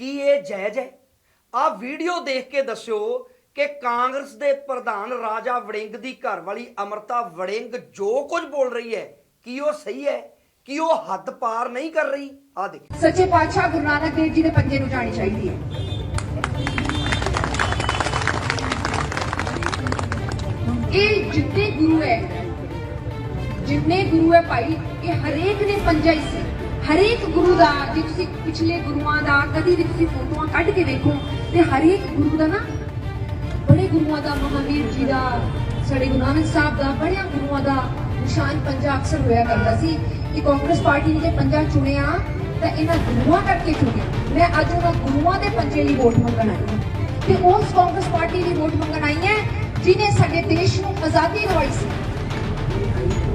ਕੀ ਇਹ ਜਾਇਜ਼ ਹੈ? ਆ ਵੀਡੀਓ ਦੇਖ ਕੇ ਦੱਸਿਓ ਕਿ ਕਾਂਗਰਸ ਦੇ ਪ੍ਰਧਾਨ ਰਾਜਾ ਵੜਿੰਗ ਦੀ ਘਰਵਾਲੀ ਅਮਰਤਾ ਵੜਿੰਗ ਜੋ ਕੁਝ ਬੋਲ ਰਹੀ ਹੈ, ਕੀ ਉਹ ਸਹੀ ਹੈ? ਕੀ ਉਹ ਹੱਦ ਪਾਰ ਨਹੀਂ ਕਰ ਰਹੀ? ਆ ਦੇਖੋ। ਸੱਚੇ ਪਾਤਸ਼ਾਹ ਗੁਰੂ ਨਾਨਕ ਦੇਵ ਜੀ ਦੇ ਪੰਜੇ ਨੂੰ ਜਾਣੀ ਚਾਹੀਦੀ ਹੈ। ਇਹ ਜਿੰਨੇ ਗੁਰੂ ਹੈ, ਜਿੰਨੇ ਗੁਰੂ ਹੈ ਭਾਈ, ਇਹ ਹਰੇਕ ਨੇ ਪੰਜਾ ਹੀ ਸੀ ਹਰੇਕ ਗੁਰੂ ਦਾ, ਜੇ ਤੁਸੀਂ ਪਿਛਲੇ ਗੁਰੂਆਂ ਦਾ, ਕਦੀ ਵੀ ਤੁਸੀਂ ਫੋਟੋਆਂ ਕੱਢ ਕੇ ਵੇਖੋ ਤੇ ਹਰੇਕ ਗੁਰੂ ਦਾ ਨਾ, ਬੜੇ ਗੁਰੂਆਂ ਦਾ, ਮਹਾਵੀਰ ਜੀ ਦਾ, ਸਾਡੇ ਗੁਰੂ ਨਾਨਕ ਸਾਹਿਬ ਦਾ, ਬੜਿਆਂ ਗੁਰੂਆਂ ਦਾ ਨਿਸ਼ਾਨ ਪੰਜਾ ਅਕਸਰ ਹੋਇਆ ਕਰਦਾ ਸੀ ਕਿ ਕਾਂਗਰਸ ਪਾਰਟੀ ਨੇ ਜੇ ਪੰਜਾ ਚੁਣਿਆ, ਤਾਂ ਇਹਨਾਂ ਗੁਰੂਆਂ ਕਰਕੇ ਚੁਣਿਆ। ਮੈਂ ਅੱਜ ਉਹਨਾਂ ਗੁਰੂਆਂ ਦੇ ਪੰਜੇ ਲਈ ਵੋਟ ਮੰਗਣ ਆਈ ਹਾਂ। ਤੇ ਉਸ ਕਾਂਗਰਸ ਪਾਰਟੀ ਲਈ ਵੋਟ ਮੰਗਣ ਆਈ ਹੈ ਜਿਨੇ ਸਾਡੇ ਦੇਸ਼ ਨੂੰ ਆਜ਼ਾਦੀ ਦਿਵਾਈ ਸੀ।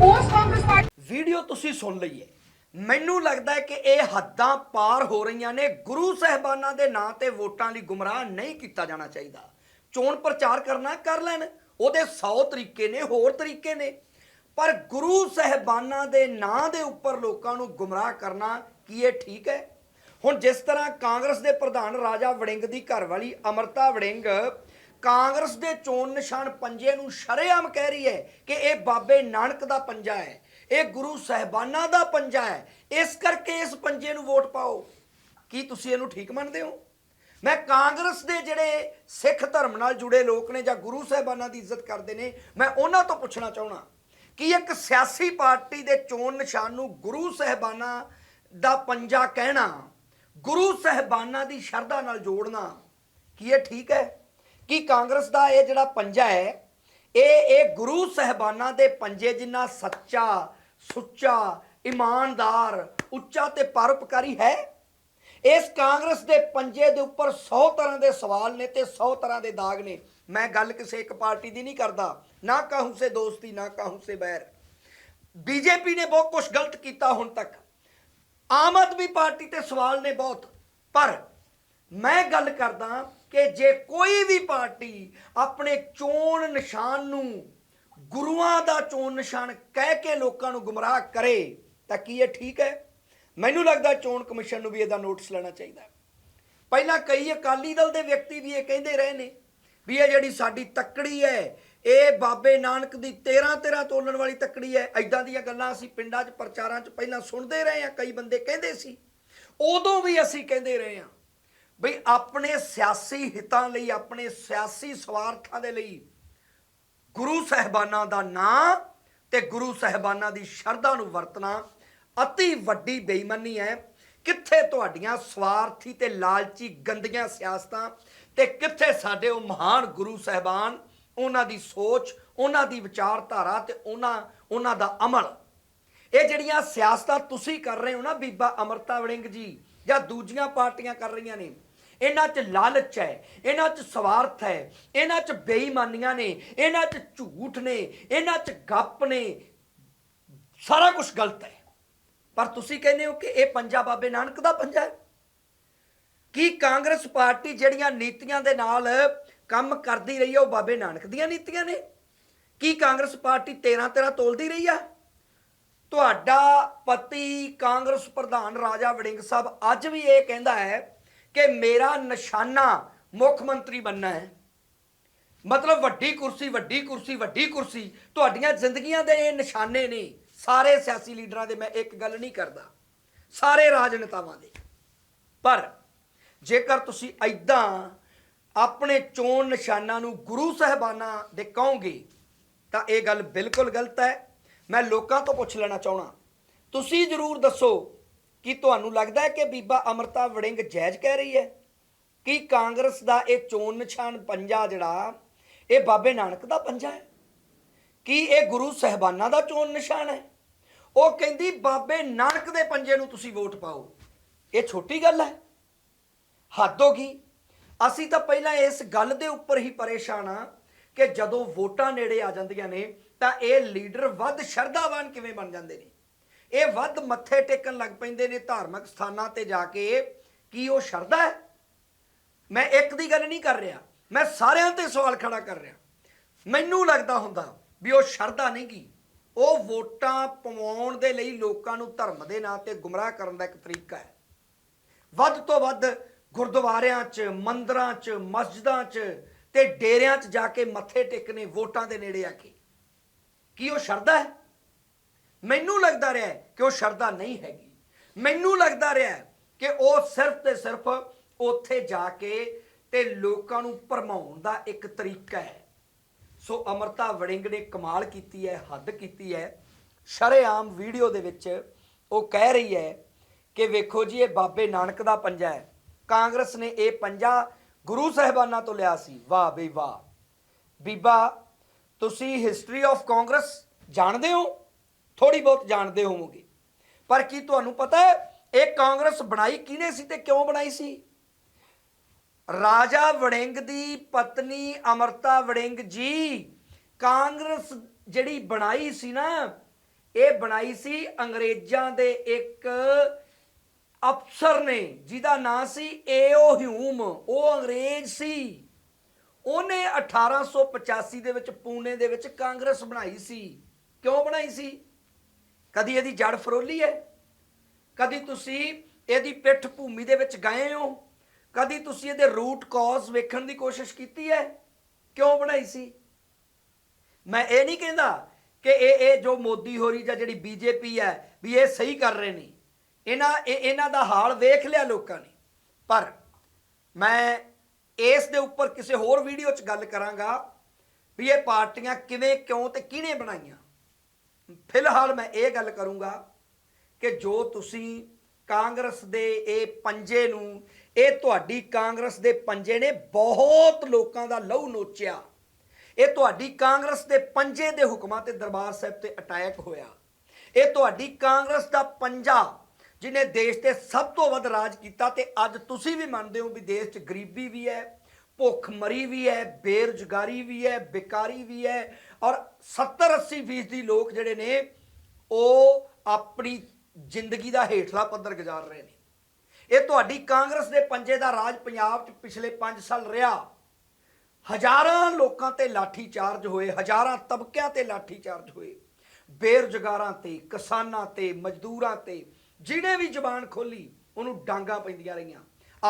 ਉਸ ਕਾਂਗਰਸ ਪਾਰਟੀ ਵੀਡੀਓ ਤੁਸੀਂ ਸੁਣ ਲਈ ਹੈ। ਮੈਨੂੰ ਲੱਗਦਾ ਹੈ ਕਿ ਇਹ ਹੱਦਾਂ ਪਾਰ ਹੋ ਰਹੀਆਂ ਨੇ। ਗੁਰੂ ਸਹਿਬਾਨਾਂ ਦੇ ਨਾਂ ਤੇ ਵੋਟਾਂ ਲਈ ਗੁੰਮਰਾਹ ਨਹੀਂ ਕੀਤਾ ਜਾਣਾ ਚਾਹੀਦਾ। ਚੋਣ ਪ੍ਰਚਾਰ ਕਰਨਾ ਕਰ ਲੈਣ। ਉਹਦੇ 100 ਤਰੀਕੇ ਨੇ, ਹੋਰ ਤਰੀਕੇ ਨੇ। ਪਰ ਗੁਰੂ ਸਹਿਬਾਨਾਂ ਦੇ ਨਾਂ ਦੇ ਉੱਪਰ ਲੋਕਾਂ ਨੂੰ ਗੁੰਮਰਾਹ ਕਰਨਾ ਕੀ ਇਹ ਠੀਕ ਹੈ? ਹੁਣ ਜਿਸ ਤਰ੍ਹਾਂ ਕਾਂਗਰਸ ਦੇ ਪ੍ਰਧਾਨ ਰਾਜਾ ਵੜਿੰਗ ਦੀ ਘਰਵਾਲੀ ਅਮਰਤਾ ਵੜਿੰਗ ਕਾਂਗਰਸ ਦੇ ਚੋਣ ਨਿਸ਼ਾਨ ਪੰਜੇ ਨੂੰ ਸ਼ਰੇਆਮ ਕਹਿ ਰਹੀ ਹੈ ਕਿ ਇਹ ਬਾਬੇ ਨਾਨਕ ਦਾ ਪੰਜਾ ਹੈ। ਇਹ ਗੁਰੂ ਸਹਿਬਾਨਾਂ ਦਾ ਪੰਜਾ ਹੈ। ਇਸ ਕਰਕੇ ਇਸ ਪੰਜੇ ਨੂੰ ਵੋਟ ਪਾਓ। ਕੀ ਤੁਸੀਂ ਇਹਨੂੰ ਠੀਕ ਮੰਨਦੇ ਹੋ? ਮੈਂ ਕਾਂਗਰਸ ਦੇ ਜਿਹੜੇ ਸਿੱਖ ਧਰਮ ਨਾਲ ਜੁੜੇ ਲੋਕ ਨੇ ਜਾਂ ਗੁਰੂ ਸਾਹਿਬਾਨਾਂ ਦੀ ਇੱਜ਼ਤ ਕਰਦੇ ਨੇ, ਮੈਂ ਉਹਨਾਂ ਤੋਂ ਪੁੱਛਣਾ ਚਾਹਣਾ ਕਿ ਇੱਕ ਸਿਆਸੀ ਪਾਰਟੀ ਦੇ ਚੋਣ ਨਿਸ਼ਾਨ ਨੂੰ ਗੁਰੂ ਸਾਹਿਬਾਨਾਂ ਦਾ ਪੰਜਾ ਕਹਿਣਾ, ਗੁਰੂ ਸਾਹਿਬਾਨਾਂ ਦੀ ਸ਼ਰਧਾ ਨਾਲ ਜੋੜਨਾ, ਕੀ ਇਹ ਠੀਕ ਹੈ? ਕਿ ਕਾਂਗਰਸ ਦਾ ਇਹ ਜਿਹੜਾ ਪੰਜਾ ਹੈ, ਇਹ ਇਹ ਗੁਰੂ ਸਾਹਿਬਾਨਾਂ ਦੇ ਪੰਜੇ ਜਿੰਨਾ ਸੱਚਾ ਸੁੱਚਾ, ਇਮਾਨਦਾਰ, ਉੱਚਾ ਤੇ ਪਰਉਪਕਾਰੀ ਹੈ। ਇਸ ਕਾਂਗਰਸ ਦੇ ਪੰਜੇ ਦੇ ਉੱਪਰ 100 ਤਰ੍ਹਾਂ ਦੇ ਸਵਾਲ ਨੇ ਤੇ 100 ਤਰ੍ਹਾਂ ਦੇ ਦਾਗ ਨੇ। ਮੈਂ ਗੱਲ ਕਿਸੇ ਇੱਕ ਪਾਰਟੀ ਦੀ ਨਹੀਂ ਕਰਦਾ। ਨਾ ਕਹੂੰ ਸੇ ਦੋਸਤੀ, ਨਾ ਕਹੂੰ ਸੇ ਬੈਰ। ਬੀਜੇਪੀ ਨੇ ਬਹੁਤ ਕੁਝ ਗਲਤ ਕੀਤਾ ਹੁਣ ਤੱਕ। ਆਮ ਆਦਮੀ ਪਾਰਟੀ ਤੇ ਸਵਾਲ ਨੇ ਬਹੁਤ। ਪਰ ਮੈਂ ਗੱਲ ਕਰਦਾ ਕਿ ਜੇ ਕੋਈ ਵੀ ਪਾਰਟੀ ਆਪਣੇ ਚੋਣ ਨਿਸ਼ਾਨ ਨੂੰ ਗੁਰੂਆਂ ਦਾ ਚੋਣ ਨਿਸ਼ਾਨ ਕਹਿ ਕੇ ਲੋਕਾਂ ਨੂੰ ਗੁੰਮਰਾਹ ਕਰੇ ਤਾਂ ਕੀ ਇਹ ਠੀਕ ਹੈ? ਮੈਨੂੰ ਲੱਗਦਾ ਚੋਣ ਕਮਿਸ਼ਨ ਨੂੰ ਵੀ ਇਹਦਾ ਨੋਟਿਸ ਲੈਣਾ ਚਾਹੀਦਾ ਪਹਿਲਾਂ ਕਈ ਅਕਾਲੀ ਦਲ ਦੇ ਵਿਅਕਤੀ ਵੀ ਇਹ ਕਹਿੰਦੇ ਰਹੇ ਨੇ ਵੀ ਇਹ ਜਿਹੜੀ ਸਾਡੀ ਤੱਕੜੀ ਹੈ, ਇਹ ਬਾਬੇ ਨਾਨਕ ਦੀ 13 13 ਤੋਲਣ ਵਾਲੀ ਤੱਕੜੀ ਹੈ। ਐਦਾਂ ਦੀਆਂ ਗੱਲਾਂ ਅਸੀਂ ਪਿੰਡਾਂ 'ਚ, ਪ੍ਰਚਾਰਾਂ 'ਚ ਪਹਿਲਾਂ ਸੁਣਦੇ ਰਹੇ ਹਾਂ। ਕਈ ਬੰਦੇ ਕਹਿੰਦੇ ਸੀ। ਉਦੋਂ ਵੀ ਅਸੀਂ ਕਹਿੰਦੇ ਰਹੇ ਹਾਂ ਬਈ ਆਪਣੇ ਸਿਆਸੀ ਹਿੱਤਾਂ ਲਈ, ਆਪਣੇ ਸਿਆਸੀ ਸਵਾਰਥਾਂ ਦੇ ਲਈ ਗੁਰੂ ਸਹਿਬਾਨਾਂ ਦਾ ਨਾਂ ਤੇ ਗੁਰੂ ਸਹਿਬਾਨਾਂ ਦੀ ਸ਼ਰਧਾ ਨੂੰ ਵਰਤਣਾ ਅਤੀ ਵੱਡੀ ਬੇਈਮਾਨੀ ਹੈ। ਕਿੱਥੇ ਤੁਹਾਡੀਆਂ ਸਵਾਰਥੀ ਤੇ ਲਾਲਚੀ ਗੰਦੀਆਂ ਸਿਆਸਤਾਂ ਤੇ ਕਿੱਥੇ ਸਾਡੇ ਉਹ ਮਹਾਨ ਗੁਰੂ ਸਹਿਬਾਨ, ਉਹਨਾਂ ਦੀ ਸੋਚ, ਉਹਨਾਂ ਦੀ ਵਿਚਾਰਧਾਰਾ ਤੇ ਉਹਨਾਂ ਉਹਨਾਂ ਦਾ ਅਮਲ। ਇਹ ਜਿਹੜੀਆਂ ਸਿਆਸਤਾਂ ਤੁਸੀਂ ਕਰ ਰਹੇ ਹੋ ਨਾ ਬੀਬਾ ਅਮਰਤਾ ਵੜਿੰਗ ਜੀ ਜਾਂ ਦੂਜੀਆਂ ਪਾਰਟੀਆਂ ਕਰ ਰਹੀਆਂ ਨੇ ਇਹਨਾਂ 'ਚ ਲਾਲਚ ਹੈ, ਇਹਨਾਂ 'ਚ ਸਵਾਰਥ ਹੈ, ਇਹਨਾਂ 'ਚ ਬੇਈਮਾਨੀਆਂ ਨੇ, ਇਹਨਾਂ 'ਚ ਝੂਠ ਨੇ, ਇਹਨਾਂ 'ਚ ਗੱਪ ਨੇ, ਸਾਰਾ ਕੁਝ ਗਲਤ ਹੈ। ਪਰ ਤੁਸੀਂ ਕਹਿੰਦੇ ਹੋ ਕਿ ਇਹ ਪੰਜਾ ਬਾਬੇ ਨਾਨਕ ਦਾ ਪੰਜਾ ਹੈ? ਕੀ ਕਾਂਗਰਸ ਪਾਰਟੀ ਜਿਹੜੀਆਂ ਨੀਤੀਆਂ ਦੇ ਨਾਲ ਕੰਮ ਕਰਦੀ ਰਹੀ ਹੈ ਉਹ ਬਾਬੇ ਨਾਨਕ ਦੀਆਂ ਨੀਤੀਆਂ ਨੇ? ਕੀ ਕਾਂਗਰਸ ਪਾਰਟੀ 13 13 ਤੋਲਦੀ ਰਹੀ ਆ? ਤੁਹਾਡਾ ਪਤੀ ਕਾਂਗਰਸ ਪ੍ਰਧਾਨ ਰਾਜਾ ਵੜਿੰਗ ਸਾਹਿਬ ਅੱਜ ਵੀ ਇਹ ਕਹਿੰਦਾ ਹੈ ਕਿ ਮੇਰਾ ਨਿਸ਼ਾਨਾ ਮੁੱਖ ਮੰਤਰੀ ਬੰਨਾ ਹੈ। ਮਤਲਬ ਵੱਡੀ ਕੁਰਸੀ ਵੱਡੀ ਕੁਰਸੀ ਵੱਡੀ ਕੁਰਸੀ। ਤੁਹਾਡੀਆਂ ਜ਼ਿੰਦਗੀਆਂ ਦੇ ਇਹ ਨਿਸ਼ਾਨੇ ਨੇ। ਸਾਰੇ ਸਿਆਸੀ ਲੀਡਰਾਂ ਦੇ ਮੈਂ ਇੱਕ ਗੱਲ ਨਹੀਂ ਕਰਦਾ। ਸਾਰੇ ਰਾਜਨੇਤਾਵਾਂ ਦੇ। ਪਰ ਜੇਕਰ ਤੁਸੀਂ ਐਦਾਂ ਆਪਣੇ ਚੋਣ ਨਿਸ਼ਾਨਾਂ ਨੂੰ ਗੁਰੂ ਸਾਹਿਬਾਨਾਂ ਦੇ ਕਹੋਗੇ, ਤਾਂ ਇਹ ਗੱਲ ਬਿਲਕੁਲ ਗਲਤ ਹੈ। ਮੈਂ ਲੋਕਾਂ ਤੋਂ ਪੁੱਛ ਲੈਣਾ ਚਾਹਣਾ ਤੁਸੀਂ ਜਰੂਰ ਦੱਸੋ ਕੀ ਤੁਹਾਨੂੰ ਲੱਗਦਾ ਹੈ ਕਿ ਬੀਬਾ ਅਮਰਤਾ ਵੜਿੰਗ ਜਾਇਜ਼ ਕਹਿ ਰਹੀ ਹੈ? ਕੀ ਕਾਂਗਰਸ ਦਾ ਇਹ ਚੋਣ ਨਿਸ਼ਾਨ ਪੰਜਾ ਜਿਹੜਾ, ਇਹ ਬਾਬੇ ਨਾਨਕ ਦਾ ਪੰਜਾ ਹੈ? ਕੀ ਇਹ ਗੁਰੂ ਸਹਿਬਾਨਾਂ ਦਾ ਚੋਣ ਨਿਸ਼ਾਨ ਹੈ? ਉਹ ਕਹਿੰਦੀ, ਬਾਬੇ ਨਾਨਕ ਦੇ ਪੰਜੇ ਨੂੰ ਤੁਸੀਂ ਵੋਟ ਪਾਓ। ਇਹ ਛੋਟੀ ਗੱਲ ਹੈ। ਹੱਦ ਹੋ ਗਈ। ਅਸੀਂ ਤਾਂ ਪਹਿਲਾਂ ਇਸ ਗੱਲ ਦੇ ਉੱਪਰ ਹੀ ਪਰੇਸ਼ਾਨ ਆ ਕਿ ਜਦੋਂ ਵੋਟਾਂ ਨੇੜੇ ਆ ਜਾਂਦੀਆਂ ਨੇ, ਤਾਂ ਇਹ ਲੀਡਰ ਵੱਧ ਸ਼ਰਧਾਵਾਨ ਕਿਵੇਂ ਬਣ ਜਾਂਦੇ ਨੇ? ਇਹ ਵੱਧ ਮੱਥੇ ਟੇਕਣ ਲੱਗ ਪੈਂਦੇ ਨੇ ਧਾਰਮਿਕ ਸਥਾਨਾਂ ਤੇ ਜਾ ਕੇ, ਕੀ ਉਹ ਸ਼ਰਧਾ ਹੈ? ਮੈਂ ਇੱਕ ਦੀ ਗੱਲ ਨਹੀਂ ਕਰ ਰਿਹਾ। ਮੈਂ ਸਾਰਿਆਂ ਤੇ ਸਵਾਲ ਖੜਾ ਕਰ ਰਿਹਾ। ਮੈਨੂੰ ਲੱਗਦਾ ਹੁੰਦਾ ਵੀ ਉਹ ਸ਼ਰਧਾ ਨਹੀਂ ਗੀ ਉਹ ਵੋਟਾਂ ਪਵਾਉਣ ਦੇ ਲਈ ਲੋਕਾਂ ਨੂੰ ਧਰਮ ਦੇ ਨਾਂ ਤੇ ਗੁੰਮਰਾਹ ਕਰਨ ਦਾ ਇੱਕ ਤਰੀਕਾ ਹੈ। ਵੱਧ ਤੋਂ ਵੱਧ ਗੁਰਦੁਆਰਿਆਂ 'ਚ, ਮੰਦਰਾਂ 'ਚ, ਮਸਜਿਦਾਂ 'ਚ ਤੇ ਡੇਰਿਆਂ 'ਚ ਜਾ ਕੇ ਮੱਥੇ ਟੇਕਣੇ ਵੋਟਾਂ ਦੇ ਨੇੜੇ ਆ ਕੇ। ਕੀ ਉਹ ਸ਼ਰਧਾ ਹੈ? ਮੈਨੂੰ ਲੱਗਦਾ ਰਿਹਾ ਕਿ ਉਹ ਸ਼ਰਧਾ ਨਹੀਂ ਹੈਗੀ। ਮੈਨੂੰ ਲੱਗਦਾ ਰਿਹਾ ਕਿ ਉਹ ਸਿਰਫ ਤੇ ਸਿਰਫ ਉੱਥੇ ਜਾ ਕੇ ਤੇ ਲੋਕਾਂ ਨੂੰ ਭਰਮਾਉਣ ਦਾ ਇੱਕ ਤਰੀਕਾ ਹੈ। ਸੋ ਅਮਰਤਾ ਵੜਿੰਗ ਨੇ ਕਮਾਲ ਕੀਤੀ ਹੈ, ਹੱਦ ਕੀਤੀ ਹੈ। ਸ਼ਰੇਆਮ ਵੀਡੀਓ ਦੇ ਵਿੱਚ ਉਹ ਕਹਿ ਰਹੀ ਹੈ ਕਿ ਵੇਖੋ ਜੀ, ਇਹ ਬਾਬੇ ਨਾਨਕ ਦਾ ਪੰਜਾ ਹੈ। ਕਾਂਗਰਸ ਨੇ ਇਹ ਪੰਜਾ ਗੁਰੂ ਸਾਹਿਬਾਨਾਂ ਤੋਂ ਲਿਆ ਸੀ। ਵਾਹ ਬਈ ਵਾਹ। ਬੀਬਾ, ਤੁਸੀਂ ਹਿਸਟਰੀ ਆਫ ਕਾਂਗਰਸ ਜਾਣਦੇ ਹੋ? ਥੋੜੀ ਬਹੁਤ ਜਾਣਦੇ ਹੋਵੋਗੇ। ਪਰ ਕੀ ਤੁਹਾਨੂੰ ਪਤਾ ਹੈ, ਇਹ ਕਾਂਗਰਸ ਬਣਾਈ ਕਿਹਨੇ ਸੀ ਤੇ ਕਿਉਂ ਬਣਾਈ ਸੀ? ਰਾਜਾ ਵੜਿੰਗ ਦੀ ਪਤਨੀ ਅਮਰਤਾ ਵੜਿੰਗ ਜੀ ਕਾਂਗਰਸ ਜਿਹੜੀ ਬਣਾਈ ਸੀ ਨਾ, ਇਹ ਬਣਾਈ ਸੀ ਅੰਗਰੇਜ਼ਾਂ ਦੇ ਇੱਕ ਅਫਸਰ ਨੇ, ਜਿਹਦਾ ਨਾਂ ਸੀ ਏਓ ਹਿਊਮ। ਉਹ ਅੰਗਰੇਜ਼ ਸੀ। ਉਹਨੇ 1885 ਦੇ ਵਿੱਚ, ਪੂਨੇ ਦੇ ਵਿੱਚ ਕਾਂਗਰਸ ਬਣਾਈ ਸੀ। ਕਿਉਂ ਬਣਾਈ ਸੀ? ਕਦੀ ਇਹਦੀ ਜੜ ਫਰੋਲੀ ਹੈ? ਕਦੀ ਤੁਸੀਂ ਇਹਦੀ ਪਿੱਠ ਭੂਮੀ ਦੇ ਵਿੱਚ ਗਏ ਹੋ? ਕਦੀ ਤੁਸੀਂ ਇਹਦੇ ਰੂਟ ਕਾਜ਼ ਵੇਖਣ ਦੀ ਕੋਸ਼ਿਸ਼ ਕੀਤੀ ਹੈ? ਕਿਉਂ ਬਣਾਈ ਸੀ? ਮੈਂ ਇਹ ਨਹੀਂ ਕਹਿੰਦਾ ਕਿ ਇਹ ਇਹ ਜੋ ਮੋਦੀ ਹੋਰੀ ਜਾਂ ਜਿਹੜੀ ਬੀਜੇਪੀ ਹੈ ਵੀ ਇਹ ਸਹੀ ਕਰ ਰਹੇ ਨੇ। ਇਹਨਾਂ, ਇਹ, ਇਹਨਾਂ ਦਾ ਹਾਲ ਵੇਖ ਲਿਆ ਲੋਕਾਂ ਨੇ। ਪਰ ਮੈਂ ਇਸ ਦੇ ਉੱਪਰ ਕਿਸੇ ਹੋਰ ਵੀਡੀਓ 'ਚ ਗੱਲ ਕਰਾਂਗਾ ਵੀ ਇਹ ਪਾਰਟੀਆਂ ਕਿਵੇਂ, ਕਿਉਂ ਤੇ ਕਿਹਨੇ ਬਣਾਈਆਂ। ਫਿਲਹਾਲ ਮੈਂ ਇਹ ਗੱਲ ਕਰੂੰਗਾ ਕਿ ਜੋ ਤੁਸੀਂ ਕਾਂਗਰਸ ਦੇ ਇਹ ਪੰਜੇ ਨੂੰ, ਇਹ ਤੁਹਾਡੀ ਕਾਂਗਰਸ ਦੇ ਪੰਜੇ ਨੇ ਬਹੁਤ ਲੋਕਾਂ ਦਾ ਲਹੂ ਨੋਚਿਆ। ਇਹ ਤੁਹਾਡੀ ਕਾਂਗਰਸ ਦੇ ਪੰਜੇ ਦੇ ਹੁਕਮਾਂ ਤੇ ਦਰਬਾਰ ਸਾਹਿਬ ਤੇ ਅਟੈਕ ਹੋਇਆ। ਇਹ ਤੁਹਾਡੀ ਕਾਂਗਰਸ ਦਾ ਪੰਜਾ ਜਿਨੇ ਦੇਸ਼ ਤੇ ਸਭ ਤੋਂ ਵੱਧ ਰਾਜ ਕੀਤਾ ਤੇ ਅੱਜ ਤੁਸੀਂ ਵੀ ਮੰਨਦੇ ਹੋ ਵੀ ਦੇਸ਼ 'ਚ ਗਰੀਬੀ ਵੀ ਹੈ ਭੁੱਖ ਮਰੀ ਵੀ ਹੈ, ਬੇਰੁਜ਼ਗਾਰੀ ਵੀ ਹੈ, ਬੇਕਾਰੀ ਵੀ ਹੈ ਔਰ 70 80 ਫੀਸਦੀ ਲੋਕ ਜਿਹੜੇ ਨੇ, ਉਹ ਆਪਣੀ ਜ਼ਿੰਦਗੀ ਦਾ ਹੇਠਲਾ ਪੱਧਰ ਗੁਜ਼ਾਰ ਰਹੇ ਨੇ। ਇਹ ਤੁਹਾਡੀ ਕਾਂਗਰਸ ਦੇ ਪੰਜੇ ਦਾ ਰਾਜ ਪੰਜਾਬ 'ਚ ਪਿਛਲੇ 5 ਸਾਲ ਰਿਹਾ। ਹਜ਼ਾਰਾਂ ਲੋਕਾਂ ਤੇ ਲਾਠੀ ਚਾਰਜ ਹੋਏ, ਹਜ਼ਾਰਾਂ ਤਬਕਿਆਂ ਤੇ ਲਾਠੀ ਚਾਰਜ ਹੋਏ। ਬੇਰੁਜ਼ਗਾਰਾਂ ਤੇ, ਕਿਸਾਨਾਂ ਤੇ, ਮਜ਼ਦੂਰਾਂ ਤੇ ਜਿਹੜੇ ਵੀ ਜ਼ਬਾਨ ਖੋਲੀ ਉਹਨੂੰ ਡਾਂਗਾ ਪੈਂਦੀਆਂ ਰਹੀਆਂ।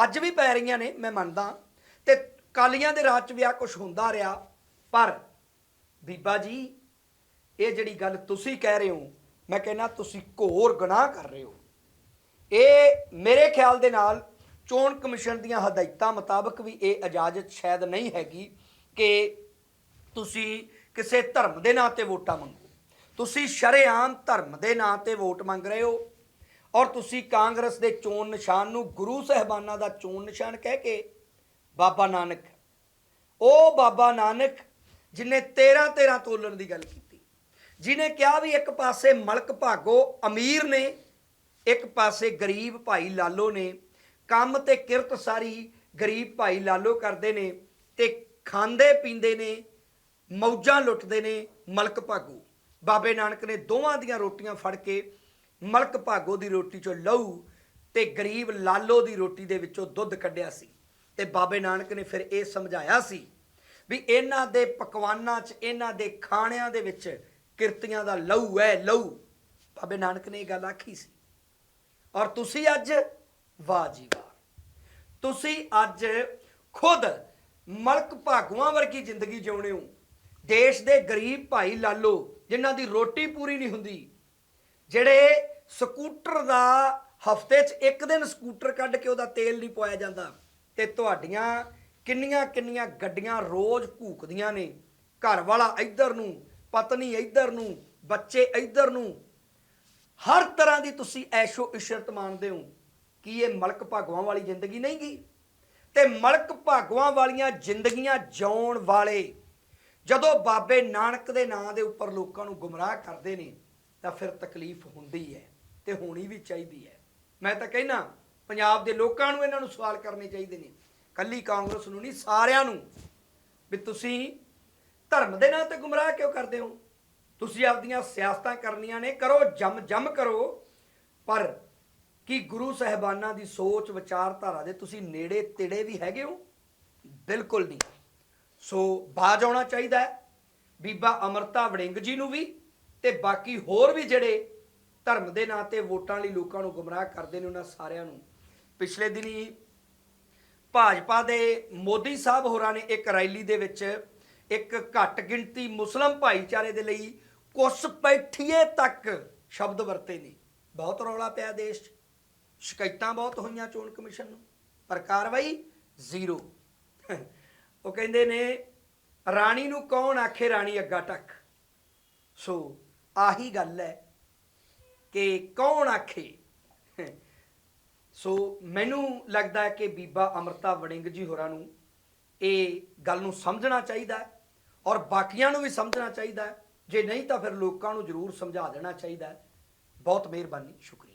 ਅੱਜ ਵੀ ਪੈ ਰਹੀਆਂ ਨੇ, ਮੈਂ ਮੰਨਦਾ। ਤੇ ਕਾਲੀਆਂ ਦੇ ਰਾਜ 'ਚ ਵਿਆਹ ਆ ਕੁਝ ਹੁੰਦਾ ਰਿਹਾ। ਪਰ ਬੀਬਾ ਜੀ, ਇਹ ਜਿਹੜੀ ਗੱਲ ਤੁਸੀਂ ਕਹਿ ਰਹੇ ਹੋ, ਮੈਂ ਕਹਿੰਦਾ ਤੁਸੀਂ ਘੋਰ ਗੁਨਾਹ ਕਰ ਰਹੇ ਹੋ। ਇਹ ਮੇਰੇ ਖਿਆਲ ਦੇ ਨਾਲ ਚੋਣ ਕਮਿਸ਼ਨ ਦੀਆਂ ਹਦਾਇਤਾਂ ਮੁਤਾਬਕ ਵੀ ਇਹ ਇਜਾਜ਼ਤ ਸ਼ਾਇਦ ਨਹੀਂ ਹੈਗੀ ਕਿ ਤੁਸੀਂ ਕਿਸੇ ਧਰਮ ਦੇ ਨਾਂ ਤੇ ਵੋਟਾਂ ਮੰਗੋ। ਤੁਸੀਂ ਸ਼ਰੇਆਮ ਧਰਮ ਦੇ ਨਾਂ ਤੇ ਵੋਟ ਮੰਗ ਰਹੇ ਹੋ ਔਰ ਤੁਸੀਂ ਕਾਂਗਰਸ ਦੇ ਚੋਣ ਨਿਸ਼ਾਨ ਨੂੰ ਗੁਰੂ ਸਾਹਿਬਾਨਾਂ ਦਾ ਚੋਣ ਨਿਸ਼ਾਨ ਕਹਿ ਕੇ ਬਾਬਾ ਨਾਨਕ। ਉਹ ਬਾਬਾ ਨਾਨਕ ਜਿਨੇ 13 13 ਤੋਲਣ ਦੀ ਗੱਲ ਕੀਤੀ। ਜਿਨੇ ਕਿਹਾ ਵੀ ਇੱਕ ਪਾਸੇ ਮਲਕ ਭਾਗੋ ਅਮੀਰ ਨੇ, ਇੱਕ ਪਾਸੇ ਗਰੀਬ ਭਾਈ ਲਾਲੋ ਨੇ, ਕੰਮ ਤੇ ਕਿਰਤ ਸਾਰੀ ਗਰੀਬ ਭਾਈ ਲਾਲੋ ਕਰਦੇ ਨੇ ਤੇ ਖਾਂਦੇ ਪੀਂਦੇ ਨੇ, ਮੌਜਾਂ ਲੁੱਟਦੇ ਨੇ ਮਲਕ ਭਾਗੋ। ਬਾਬੇ ਨਾਨਕ ਨੇ ਦੋਵਾਂ ਦੀਆਂ ਰੋਟੀਆਂ ਫੜ ਕੇ ਮਲਕ ਭਾਗੋ ਦੀ ਰੋਟੀ ਚੋਂ ਲਹੂ ਤੇ ਗਰੀਬ ਲਾਲੋ ਦੀ ਰੋਟੀ ਦੇ ਵਿੱਚੋਂ ਦੁੱਧ ਕੱਢਿਆ ਸੀ। ਤੇ ਬਾਬੇ ਨਾਨਕ ਨੇ ਫਿਰ ਇਹ ਸਮਝਾਇਆ ਸੀ ਵੀ ਇਹਨਾਂ ਦੇ ਪਕਵਾਨਾਂ 'ਚ, ਇਹਨਾਂ ਦੇ ਖਾਣਿਆਂ ਦੇ ਵਿੱਚ ਕਿਰਤੀਆਂ ਦਾ ਲਹੂ ਹੈ, ਲਹੂ। ਬਾਬੇ ਨਾਨਕ ਨੇ ਇਹ ਗੱਲ ਆਖੀ ਸੀ। ਔਰ ਤੁਸੀਂ ਅੱਜ ਵਾਹ ਜੀ ਵਾਹ ਤੁਸੀਂ ਅੱਜ ਖੁਦ ਮਲਕ ਭਾਗੂਆਂ ਵਰਗੀ ਜ਼ਿੰਦਗੀ ਜਿਉਣੇ ਹੋ। ਦੇਸ਼ ਦੇ ਗਰੀਬ ਭਾਈ ਲਾਲੋ, ਜਿਨ੍ਹਾਂ ਦੀ ਰੋਟੀ ਪੂਰੀ ਨਹੀਂ ਹੁੰਦੀ, ਜਿਹੜੇ ਸਕੂਟਰ ਦਾ ਹਫ਼ਤੇ 'ਚ ਇੱਕ ਦਿਨ ਸਕੂਟਰ ਕੱਢ ਕੇ ਉਹਦਾ ਤੇਲ ਨਹੀਂ ਪਵਾਇਆ ਜਾਂਦਾ ਤੇ ਤੁਹਾਡੀਆਂ ਕਿੰਨੀਆਂ ਕਿੰਨੀਆਂ ਗੱਡੀਆਂ ਰੋਜ਼ ਭੂਕਦੀਆਂ ਨੇ। ਘਰ ਵਾਲਾ ਇੱਧਰ ਨੂੰ, ਪਤਨੀ ਇੱਧਰ ਨੂੰ, ਬੱਚੇ ਇੱਧਰ ਨੂੰ। ਹਰ ਤਰ੍ਹਾਂ ਦੀ ਤੁਸੀਂ ਐਸ਼ੋ ਇਸ਼ਰਤ ਮਾਣਦੇ ਹੋ ਕਿ ਇਹ ਮਲਕ ਭਾਗਵਾਂ ਵਾਲੀ ਜ਼ਿੰਦਗੀ ਨਹੀਂ ਗਈ। ਤੇ ਮਲਕ ਭਾਗਵਾਂ ਵਾਲੀਆਂ ਜ਼ਿੰਦਗੀਆਂ ਜਿਉਣ ਵਾਲੇ ਜਦੋਂ ਬਾਬੇ ਨਾਨਕ ਦੇ ਨਾਂ ਦੇ ਉੱਪਰ ਲੋਕਾਂ ਨੂੰ ਗੁੰਮਰਾਹ ਕਰਦੇ ਨੇ, ਤਾਂ ਫਿਰ ਤਕਲੀਫ ਹੁੰਦੀ ਹੈ ਤੇ ਹੋਣੀ ਵੀ ਚਾਹੀਦੀ ਹੈ। ਮੈਂ ਤਾਂ ਕਹਿਣਾ ਪੰਜਾਬ ਦੇ ਲੋਕਾਂ ਨੂੰ ਇਹਨਾਂ ਨੂੰ ਸਵਾਲ ਕਰਨੇ ਚਾਹੀਦੇ ਨੇ। ਕੱਲੀ ਕਾਂਗਰਸ ਨੂੰ ਨਹੀਂ, ਸਾਰਿਆਂ ਨੂੰ ਵੀ ਤੁਸੀਂ ਧਰਮ ਦੇ ਨਾਂ ਤੇ ਗੁੰਮਰਾਹ ਕਿਉਂ ਕਰਦੇ ਹੋ? ਤੁਸੀਂ ਆਪਦੀਆਂ ਸਿਆਸਤਾਂ ਕਰਨੀਆਂ ਨੇ, ਕਰੋ, ਜਮ ਜਮ ਕਰੋ। ਪਰ ਕੀ ਗੁਰੂ ਸਾਹਿਬਾਨਾਂ ਦੀ ਸੋਚ ਵਿਚਾਰਧਾਰਾ ਦੇ ਤੁਸੀਂ ਨੇੜੇ ਤੇੜੇ ਵੀ ਹੈਗੇ ਹੋ? ਬਿਲਕੁਲ ਨਹੀਂ। ਸੋ ਬਾਜ ਆਉਣਾ ਚਾਹੀਦਾ ਹੈ। ਬੀਬਾ ਅਮਰਤਾ ਵੜਿੰਗ ਜੀ ਨੂੰ ਵੀ ਤੇ ਬਾਕੀ ਹੋਰ ਵੀ ਜਿਹੜੇ ਧਰਮ ਦੇ ਨਾਂ ਤੇ ਵੋਟਾਂ ਲਈ ਲੋਕਾਂ ਨੂੰ ਗੁੰਮਰਾਹ ਕਰਦੇ ਨੇ, ਉਹਨਾਂ ਸਾਰਿਆਂ ਨੂੰ ਪਿਛਲੇ ਦਿਨੀ ਭਾਜਪਾ ਦੇ ਮੋਦੀ ਸਾਹਿਬ ਹੋਰਾਂ ਨੇ ਇੱਕ ਰੈਲੀ ਦੇ ਵਿੱਚ ਇੱਕ ਘੱਟ ਗਿਣਤੀ ਮੁਸਲਮ ਭਾਈਚਾਰੇ ਦੇ ਲਈ ਕੁਸ ਪੈਠੀਏ ਤੱਕ ਸ਼ਬਦ ਵਰਤੇ ਨੇ। ਬਹੁਤ ਰੌਲਾ ਪਿਆ ਦੇਸ਼ 'ਚ। ਸ਼ਿਕਾਇਤਾਂ ਬਹੁਤ ਹੋਈਆਂ ਚੋਣ ਕਮਿਸ਼ਨ ਨੂੰ, ਪਰ ਕਾਰਵਾਈ ਜ਼ੀਰੋ। ਉਹ ਕਹਿੰਦੇ ਨੇ, ਰਾਣੀ ਨੂੰ ਕੌਣ ਆਖੇ ਰਾਣੀ ਅੱਗਾ ਟੱਕ? ਸੋ ਆਹੀ ਗੱਲ ਹੈ ਕਿ ਕੌਣ ਆਖੇ? ਸੋ ਮੈਨੂੰ ਲੱਗਦਾ ਹੈ ਕਿ ਬੀਬਾ ਅਮਰਤਾ ਵੜਿੰਗ ਜੀ ਹੋਰਾਂ ਨੂੰ ਇਹ ਗੱਲ ਨੂੰ ਸਮਝਣਾ ਚਾਹੀਦਾ ਹੈ ਔਰ ਬਾਕੀਆਂ ਨੂੰ ਵੀ ਸਮਝਣਾ ਚਾਹੀਦਾ ਹੈ। ਜੇ ਨਹੀਂ ਤਾਂ ਫਿਰ ਲੋਕਾਂ ਨੂੰ ਜ਼ਰੂਰ ਸਮਝਾ ਦੇਣਾ ਚਾਹੀਦਾ ਹੈ। ਬਹੁਤ ਮਿਹਰਬਾਨੀ, ਸ਼ੁਕਰੀਆ।